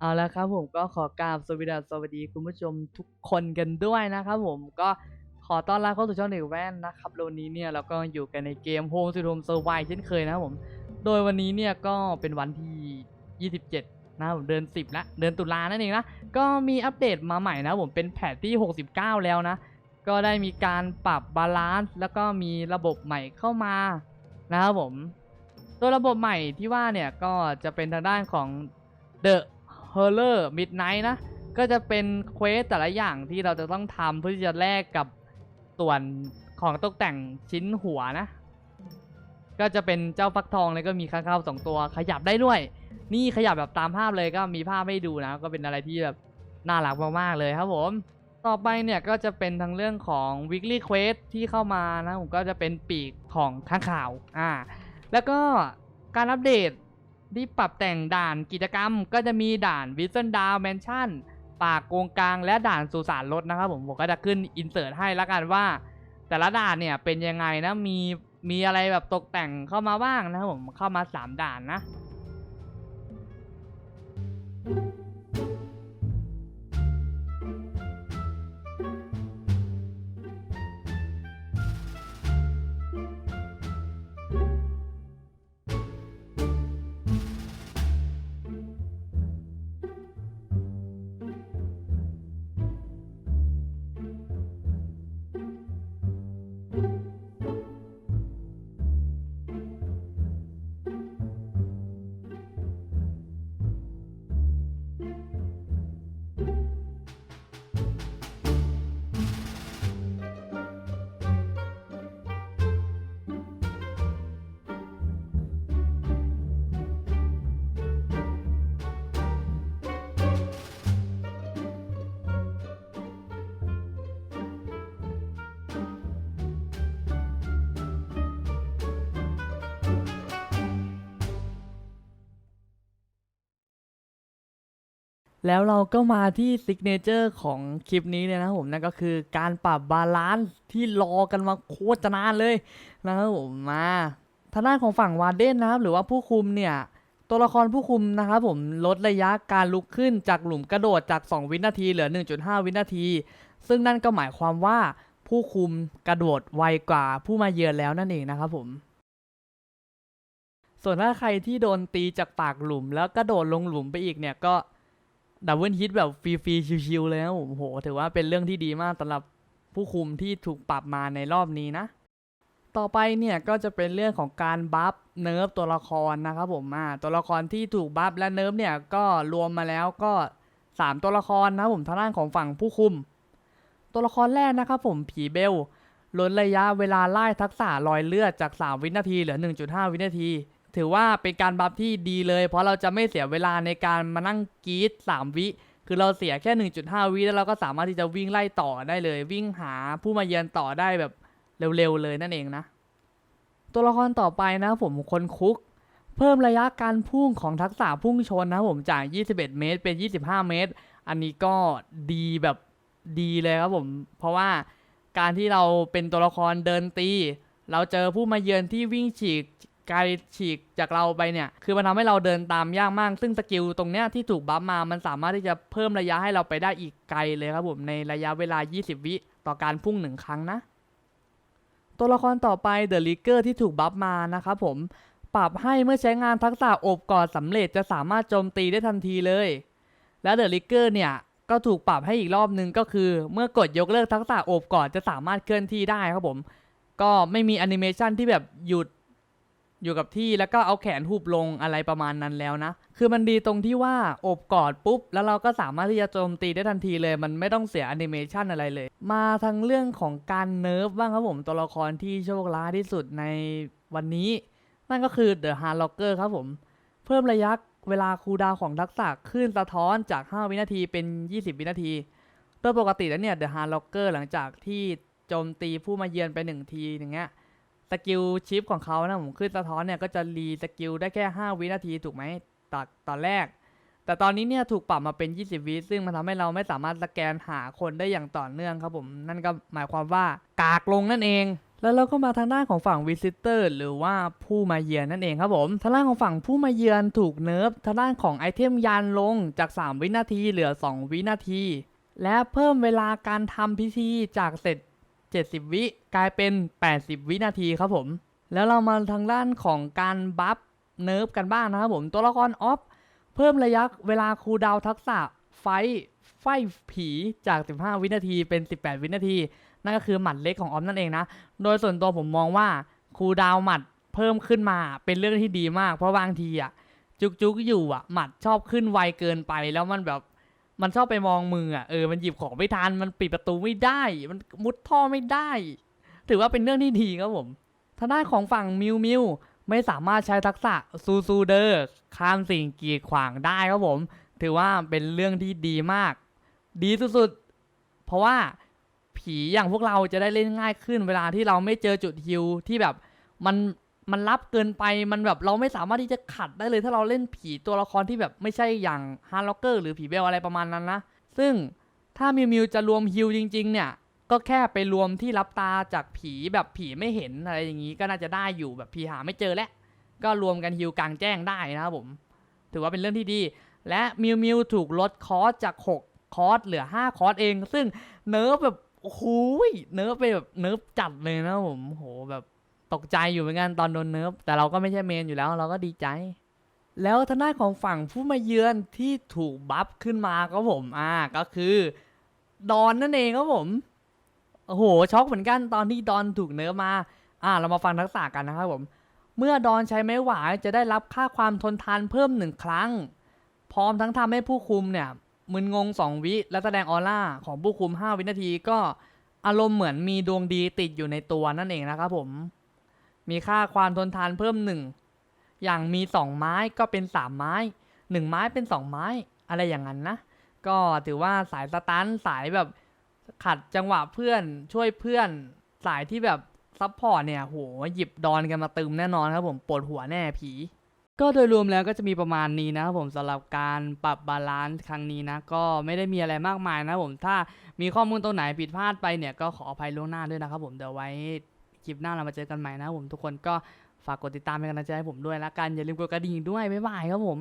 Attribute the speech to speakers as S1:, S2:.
S1: เอาละครับผมก็ขอกราบสวัสดีสวัสดีคุณผู้ชมทุกคนกันด้วยนะครับผมก็ขอต้อนรับเข้าสู่ช่องเด็กแว่นนะครับวันนี้เนี่ยเราก็อยู่กันในเกม Home Sweet Home Survive เช่นเคยนะครับผม โดยวันนี้เนี่ยก็เป็นวันที่ 27 นะผมเดือน 10 ละ เดือนตุลานั่นเองนะ ก็มีอัปเดตมาใหม่นะผมเป็นแพทที่ 69 แล้วนะ ก็ได้มีการปรับบาลานซ์แล้วก็มีระบบใหม่เข้ามานะครับผม ตัวระบบใหม่ที่ว่าเนี่ยก็จะเป็นทางด้านของ The h o r r o r Midnight นะ ก็จะเป็นเควสแต่ละอย่างที่เราจะต้องทำเพื่อที่จะแลกกับส่วนของตกแต่งชิ้นหัวนะ ก็จะเป็นเจ้าฟักทองเลยก็มีข้างข้าวสองตัวขยับได้ด้วย นี่ขยับแบบตามภาพเลยก็มีภาพให้ดูนะ ก็เป็นอะไรที่แบบน่ารักมากๆเลยครับผม ต่อไปเนี่ยก็จะเป็นทางเรื่องของ weekly quest ที่เข้ามานะผมก็จะเป็นปีกของข้างข่าวอ่าแล้วก็การอัปเดต ที่ปรับแต่งด่านกิจกรรม ก็จะมีด่านวิสเซนดาวแมนชั่นปากโกงกลางและด่านสุสานรถนะครับผมผมก็จะขึ้นอินเสิร์ตให้แล้วกันว่า แต่ละด่านเนี่ยเป็นยังไงนะมีมีอะไรแบบตกแต่งเข้ามาบ้างนะครับผมเข้ามา 3 ด่านนะ แล้วเราก็มาที่ซิกเนเจอร์ของคลิปนี้เลยนะผมนั่นก็คือการปรับบาลานซ์ที่รอกันมาโคตรนานเลยนะครับผมมาทางด้านของฝั่งวาร์เดนนะครับหรือว่าผู้คุมเนี่ยตัวละครผู้คุมนะครับผมลดระยะการลุกขึ้นจากหลุมกระโดดจาก 2 วินาทีเหลือ 1.5 วินาที ซึ่งนั่นก็หมายความว่าผู้คุมกระโดดไวกว่าผู้มาเยือนแล้วนั่นเองนะครับผม ส่วนถ้าใครที่โดนตีจากปากหลุมแล้วกระโดดลงหลุมไปอีกเนี่ยก็ ดับเบิลฮิตแบบฟรีๆชิวๆเลยนะผมโอ้โห ถือว่าเป็นเรื่องที่ดีมากสำหรับผู้คุมที่ถูกปรับมาในรอบนี้นะ ต่อไปเนี่ยก็จะเป็นเรื่องของการบัฟเนิร์ฟตัวละครนะครับผมอ่าตัวละครที่ถูกบัฟและเนิร์ฟเนี่ยก็รวมมาแล้วก็ 3 ตัวละครนะผมทางด้านของฝั่งผู้คุม ตัวละครแรกนะครับผมผีเบลลดระยะเวลาไล่ทักษะรอยเลือดจาก 3 วินาทีเหลือ 1.5 วินาที ถือว่าเป็นการบัฟที่ดีเลย เพราะเราจะไม่เสียเวลาในการมานั่งกรีด3 วิ คือเราเสียแค่ 1.5 วิแล้วเราก็สามารถที่จะวิ่งไล่ต่อได้เลย วิ่งหาผู้มาเยือนต่อได้แบบเร็วๆเลยนั่นเองนะ ตัวละครต่อไปนะผมคนคุก เพิ่มระยะการพุ่งของทักษะพุ่งชนนะผมจาก 21 เมตร เป็น 25 เมตร อันนี้ก็ดีแบบดีเลยครับผม เพราะว่าการที่เราเป็นตัวละครเดินตี เราเจอผู้มาเยือนที่วิ่งฉีก ไกลฉีกจากเราไปเนี่ย คือมันทำให้เราเดินตามยากมาก ซึ่งสกิลตรงเนี้ยที่ถูกบัฟมา มันสามารถที่จะเพิ่มระยะให้เราไปได้อีกไกลเลยครับผมในระยะเวลา 20 วิต่อการพุ่งหนึ่งครั้งนะ ตัวละครต่อไปเดอะลิเกอร์ที่ถูกบัฟมานะครับผมปรับให้เมื่อใช้งานทักษะโอบกอดสำเร็จจะสามารถโจมตีได้ทันทีเลย และเดอะลิเกอร์เนี่ยก็ถูกปรับให้อีกรอบนึงก็คือ เมื่อกดยกเลิกทักษะโอบกอดจะสามารถเคลื่อนที่ได้ครับผม ก็ไม่มีแอนิเมชันที่แบบหยุด อยู่กับที่แล้วก็เอาแขนหุบลงอะไรประมาณนั้นแล้วนะ คือมันดีตรงที่ว่าอบกอดปุ๊บ แล้วเราก็สามารถที่จะโจมตีได้ทันทีเลย มันไม่ต้องเสียแอนิเมชันอะไรเลย มาทางเรื่องของการเนิร์ฟบ้างครับผมตัวละครที่โชคร้ายที่สุดในวันนี้ นั่นก็คือ The Hard Locker ครับผม เพิ่มระยะเวลาคูดาวของทักษะขึ้นสะท้อนจาก 5 วินาทีเป็น 20 วินาที โดยปกติแล้วเนี่ย The Hard Locker หลังจากที่โจมตีผู้มาเยือนไป 1 ทีอย่างเงี้ย สกิลชิปของเขานะผมขึ้นสะท้อนเนี่ยก็จะรีสกิลได้แค่ 5 วินาทีถูกไหมตอนตอนแรก แต่ตอนนี้เนี่ยถูกปรับมาเป็น 20 วิซึ่งมันทำให้เราไม่สามารถสแกนหาคนได้อย่างต่อเนื่องครับผม นั่นก็หมายความว่ากากลงนั่นเอง แล้วเราก็มาทางด้านของฝั่งวิสิเตอร์หรือว่าผู้มาเยือนนั่นเองครับผมทางด้านของฝั่งผู้มาเยือนถูกเนิร์ฟทางด้านของไอเทมยานลงจาก 3 วินาทีเหลือ 2 วินาที และเพิ่มเวลาการทำพิธีจากเสร็จ 70 วิกลายเป็น 80 วินาทีครับผม แล้วเรามาทางด้านของการบัฟเนิร์ฟกันบ้างนะครับผม ตัวละครออฟเพิ่มระยะเวลาคูดาวทักษะไฟไฟผีจาก 15 วินาทีเป็น 18 วินาที นั่นก็คือหมัดเล็กของออฟนั่นเองนะ โดยส่วนตัวผมมองว่าคูดาวหมัดเพิ่มขึ้นมาเป็นเรื่องที่ดีมาก เพราะบางทีอะจุกจุกๆอยู่อะหมัดชอบขึ้นไวเกินไปแล้วมันแบบ มันชอบไปมองมืออะเออมันหยิบของไม่ทันมันปิดประตูไม่ได้ มันมุดท่อไม่ได้ ถือว่าเป็นเรื่องที่ดีครับผมทางด้านของฝั่งมิวมิวไม่สามารถใช้ทักษะซูซูเดอร์ข้ามสิ่งกีดขวางได้ครับผม ถือว่าเป็นเรื่องที่ดีมาก ดีสุดๆ เพราะว่าผีอย่างพวกเราจะได้เล่นง่ายขึ้นเวลาที่เราไม่เจอจุดฮิวที่แบบมัน มันรับเกินไปมันแบบเราไม่สามารถที่จะขัดได้เลยถ้าเราเล่นผีตัวละครที่แบบไม่ใช่อย่างฮาร์ล็อกเกอร์หรือผีเบลอะไรประมาณนั้นนะ ซึ่งถ้ามิวมิวจะรวมฮิวจริง ๆ เนี่ย ก็แค่ไปรวมที่รับตาจากผีแบบผีไม่เห็นอะไรอย่างนี้ก็น่าจะได้อยู่แบบผีหาไม่เจอแล้วก็รวมกันฮิวกลางแจ้งได้นะครับผม ถือว่าเป็นเรื่องที่ดี และมิวมิวถูกลดคอสจาก 6 คอสเหลือ 5 คอสเอง ซึ่งเนิร์ฟแบบโอ้โหยเนิร์ฟไปแบบเนิร์ฟจัดเลยนะผมโหแบบ ตกใจอยู่เหมือนกันตอนโดนเนิร์ฟแต่เราก็ไม่ใช่เมนอยู่แล้วเราก็ดีใจ แล้วทางด้านของฝั่งผู้มาเยือนที่ถูกบัฟขึ้นมาครับผมอ่าก็คือดอนนั่นเองครับผมโอ้โหช็อกเหมือนกันตอนที่ดอนถูกเนิร์ฟมา อ่า เรามาฟังทักษะกันนะครับผมเมื่อดอนใช้ไม้หวายจะได้รับค่าความทนทานเพิ่มหนึ่งครั้ง พร้อมทั้งทำให้ผู้คุมเนี่ยมึนงง 2 วิ และแสดงออร่าของผู้คุม 5 วินาทีก็อารมณ์เหมือนมีดวงดีติดอยู่ในตัวนั่นเองนะครับผม มีค่าความทนทานเพิ่มหนึ่งอย่างมี 2 ไม้ก็เป็น 3 ไม้ 1 ไม้เป็น 2 ไม้ อะไรอย่างนั้นนะ ก็ถือว่าสายสตันสายแบบขัดจังหวะเพื่อนช่วยเพื่อนสายที่แบบซัพพอร์ตเนี่ยโหหยิบดอนกันมาตึมแน่นอนครับผมปวดหัวแน่ผี ก็โดยรวมแล้วก็จะมีประมาณนี้นะครับผมสำหรับการปรับบาลานซ์ครั้งนี้นะ ก็ไม่ได้มีอะไรมากมายนะผมถ้ามีข้อมูลตรงไหนผิดพลาดไปเนี่ยก็ขออภัยล่วงหน้าด้วยนะครับผมเดี๋ยวไว้ คลิปหน้าเรามาเจอกันใหม่นะผมทุกคนก็ฝากกดติดตามเป็นกำลังใจให้ผมด้วยละกันอย่าลืมกดกระดิ่งด้วยบ๊ายบายครับผม